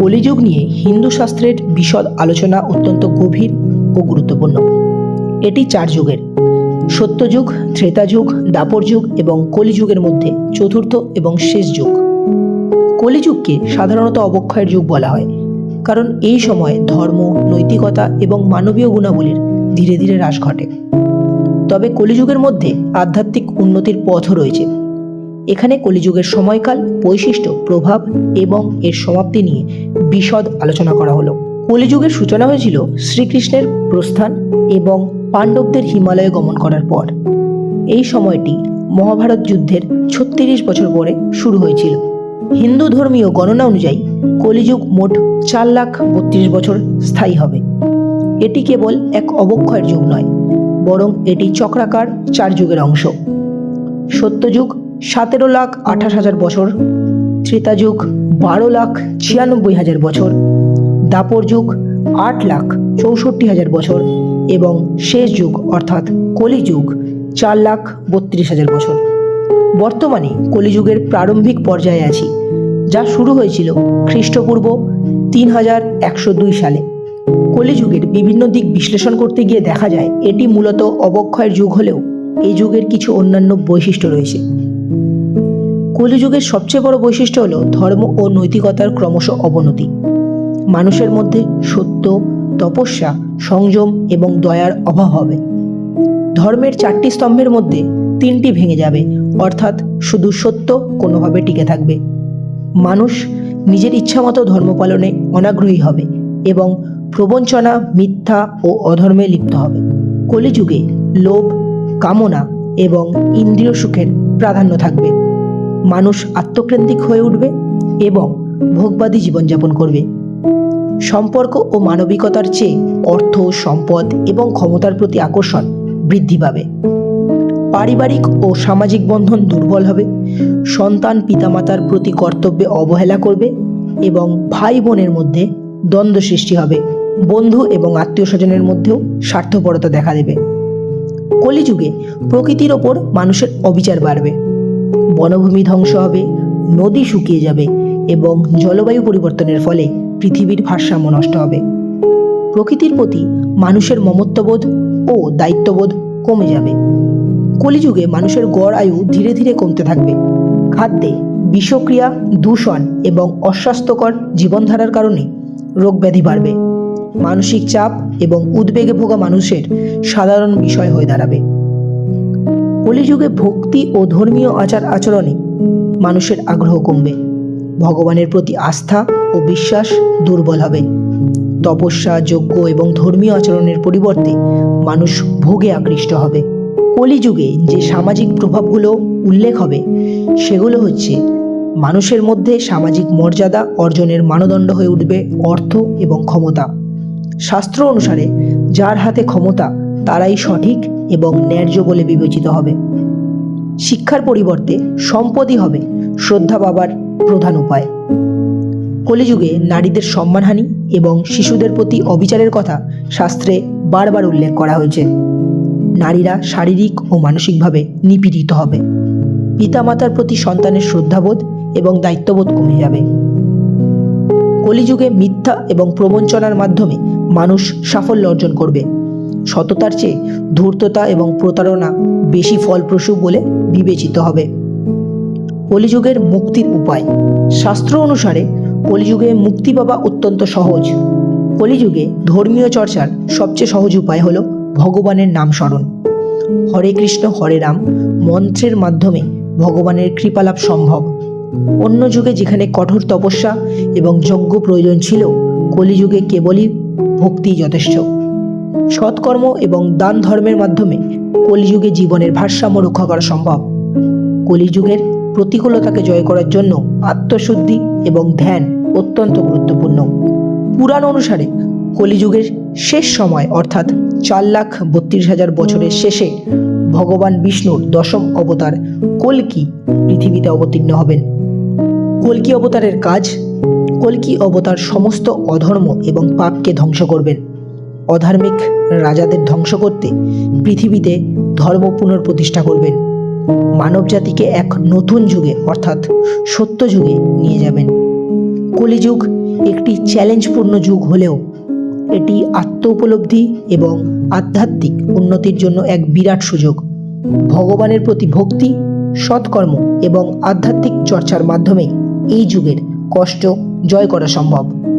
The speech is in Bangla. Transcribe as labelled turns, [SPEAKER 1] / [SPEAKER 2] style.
[SPEAKER 1] কলিযুগ নিয়ে হিন্দু শাস্ত্রের বিশদ আলোচনা অত্যন্ত গভীর ও গুরুত্বপূর্ণ। এটি চার যুগের। সত্যযুগ, ত্রেতাযুগ দাপর যুগ এবং কলিযুগের মধ্যে চতুর্থ এবং শেষ যুগ। কলিযুগকে সাধারণত অবক্ষয়ের যুগ বলা হয়, কারণ এই সময় ধর্ম, নৈতিকতা এবং মানবীয় গুণাবলীর ধীরে ধীরে হ্রাস ঘটে। তবে কলিযুগের মধ্যে আধ্যাত্মিক উন্নতির পথও রয়েছে। এখানে কলিযুগের সময়কাল, বৈশিষ্ট্য, প্রভাব এবং এর সমাপ্তি নিয়ে বিশদ আলোচনা করা হলো। কলিযুগের সূচনা হয়েছিল শ্রীকৃষ্ণের প্রস্থান এবং পাণ্ডবদের হিমালয়ে গমন করার পর। এই সময়টি মহাভারত যুদ্ধের ছত্রিশ বছর পরে শুরু হয়েছিল। হিন্দু ধর্মীয় গণনা অনুযায়ী কলিযুগ মোট চার লাখ বত্রিশ বছর স্থায়ী হবে। এটি কেবল এক অবক্ষয়ের যুগ নয়, বরং এটি চক্রাকার চার যুগের অংশ। সত্যযুগ সতেরো লাখ আঠাশ হাজার বছর ত্রেতাযুগ বারো লাখ ছিয়ানব্বই হাজার বছর, দাপর যুগ আট লাখ চৌষট্টি হাজার বছর এবং শেষ যুগ অর্থাৎ কলিযুগ চার লাখ বত্রিশ হাজার বছর। বর্তমানে কলিযুগের প্রারম্ভিক পর্যায়ে আছি, যা শুরু হয়েছিল খ্রিস্টপূর্ব তিন হাজার একশো দুই সালে। কলিযুগের বিভিন্ন দিক বিশ্লেষণ করতে গিয়ে দেখা যায়, এটি মূলত অবক্ষয়ের যুগ হলেও এই যুগের কিছু অন্যান্য বৈশিষ্ট্য রয়েছে। কলিযুগের সবচেয়ে বড় বৈশিষ্ট্য হলো ধর্ম ও নৈতিকতার ক্রমশ অবনতি। মানুষের মধ্যে সত্য, তপস্যা, সংযম এবং দয়ার অভাব হবে। ধর্মের চারটি স্তম্ভের মধ্যে তিনটি ভেঙে যাবে, অর্থাৎ শুধু সত্য কোনোভাবে টিকে থাকবে। মানুষ নিজের ইচ্ছামতো ধর্ম পালনে অনাগ্রহী হবে এবং প্রবঞ্চনা, মিথ্যা ও অধর্মে লিপ্ত হবে। কলিযুগে লোভ, কামনা এবং ইন্দ্রিয় সুখের প্রাধান্য থাকবে। মানুষ আত্মকেন্দ্রিক হয়ে উঠবে এবং ভোগবাদী জীবনযাপন করবে। সম্পর্ক ও মানবিকতার চেয়ে অর্থ, সম্পদ এবং ক্ষমতার প্রতি আকর্ষণ বৃদ্ধি পাবে। পারিবারিক ও সামাজিক বন্ধন দুর্বল হবে। সন্তান পিতামাতার প্রতি কর্তব্যে অবহেলা করবে এবং ভাই বোনের মধ্যে দ্বন্দ্ব সৃষ্টি হবে। বন্ধু এবং আত্মীয় স্বজনের মধ্যেও স্বার্থপরতা দেখা দেবে। কলিযুগে প্রকৃতির ওপর মানুষের অবিচার বাড়বে। বনভূমি ধ্বংস হবে, নদী শুকিয়ে যাবে এবং জলবায়ু পরিবর্তনের ফলে পৃথিবীর ভারসাম্য নষ্ট হবে। প্রকৃতির প্রতি মানুষের মমত্ববোধ ও দায়িত্ববোধ কমে যাবে। কলিযুগে মানুষের গড় আয়ু ধীরে ধীরে কমতে থাকবে। খাদ্যে বিষক্রিয়া, দূষণ এবং অস্বাস্থ্যকর জীবনধারার কারণে রোগব্যাধি বাড়বে। মানসিক চাপ এবং উদ্বেগে ভোগা মানুষের সাধারণ বিষয় হয়ে দাঁড়াবে। কলিযুগে ভক্তি ও ধর্মীয় আচার আচরণে মানুষের আগ্রহ কমবে। ভগবানের প্রতি আস্থা ও বিশ্বাস দুর্বল হবে। তপস্যা, যজ্ঞ এবং ধর্মীয় আচরণের পরিবর্তে মানুষ ভোগে আকৃষ্ট হবে। কলিযুগে যে সামাজিক প্রভাবগুলো উল্লেখ হবে, সেগুলো হচ্ছে মানুষের মধ্যে সামাজিক মর্যাদা অর্জনের মানদণ্ড হয়ে উঠবে অর্থ এবং ক্ষমতা। শাস্ত্র অনুসারে যার হাতে ক্ষমতা, তারাই সঠিক এবং ন্যায্য বলে বিবেচিত হবে। শিক্ষার পরিবর্তে সম্পদই হবে শ্রদ্ধা পাবার প্রধান উপায়। কলিযুগে নারীদের সম্মানহানি এবং শিশুদের প্রতি অবিচারের কথা শাস্ত্রে বারবার উল্লেখ করা হয়েছে। নারীরা শারীরিক ও মানসিকভাবে নিপীড়িত হবে। পিতামাতার প্রতি সন্তানের শ্রদ্ধাবোধ এবং দায়িত্ববোধ কমে যাবে। কলিযুগে মিথ্যা এবং প্রবঞ্চনার মাধ্যমে মানুষ সাফল্য অর্জন করবে। সততার চেয়ে ধূর্ততা এবং প্রতারণা বেশি ফলপ্রসূ বলে বিবেচিত হবে। কলিযুগের মুক্তির উপায়। শাস্ত্র অনুসারে কলিযুগে মুক্তি পাওয়া অত্যন্ত সহজ। কলিযুগে ধর্মীয় চর্চার সবচেয়ে সহজ উপায় হলো ভগবানের নাম স্মরণ। হরে কৃষ্ণ, হরে রাম মন্ত্রের মাধ্যমে ভগবানের কৃপালাভ সম্ভব। অন্য যুগে যেখানে কঠোর তপস্যা এবং যজ্ঞ প্রয়োজন ছিল, কলিযুগে কেবলই ভক্তি যথেষ্ট। সৎকর্ম এবং দান ধর্মের মাধ্যমে কলিযুগে জীবনের ভারসাম্য রক্ষা করা সম্ভব। কলিযুগের প্রতিকূলতাকে জয় করার জন্য আত্মশুদ্ধি এবং ধ্যান অত্যন্ত গুরুত্বপূর্ণ। পুরাণ অনুসারে কলিযুগের শেষ সময়, অর্থাৎ চার লাখ বত্রিশ হাজার বছরের শেষে ভগবান বিষ্ণুর দশম অবতার কল্কি পৃথিবীতে অবতীর্ণ হবেন। কল্কি অবতারের কাজ, কল্কি অবতার সমস্ত অধর্ম এবং পাপকে ধ্বংস করবেন। অধার্মিক রাজাদের ধ্বংস করতে পৃথিবীতে ধর্ম পুনঃপ্রতিষ্ঠা করবেন। মানবজাতিকে এক নতুন যুগে, অর্থাৎ সত্য যুগে নিয়ে যাবেন। কলিযুগ একটি চ্যালেঞ্জপূর্ণ যুগ হলেও এটি আত্ম উপলব্ধি এবং আধ্যাত্মিক উন্নতির জন্য এক বিরাট সুযোগ। ভগবানের প্রতি ভক্তি, সৎকর্ম এবং আধ্যাত্মিক চর্চার মাধ্যমে এই যুগের কষ্ট জয় করা সম্ভব।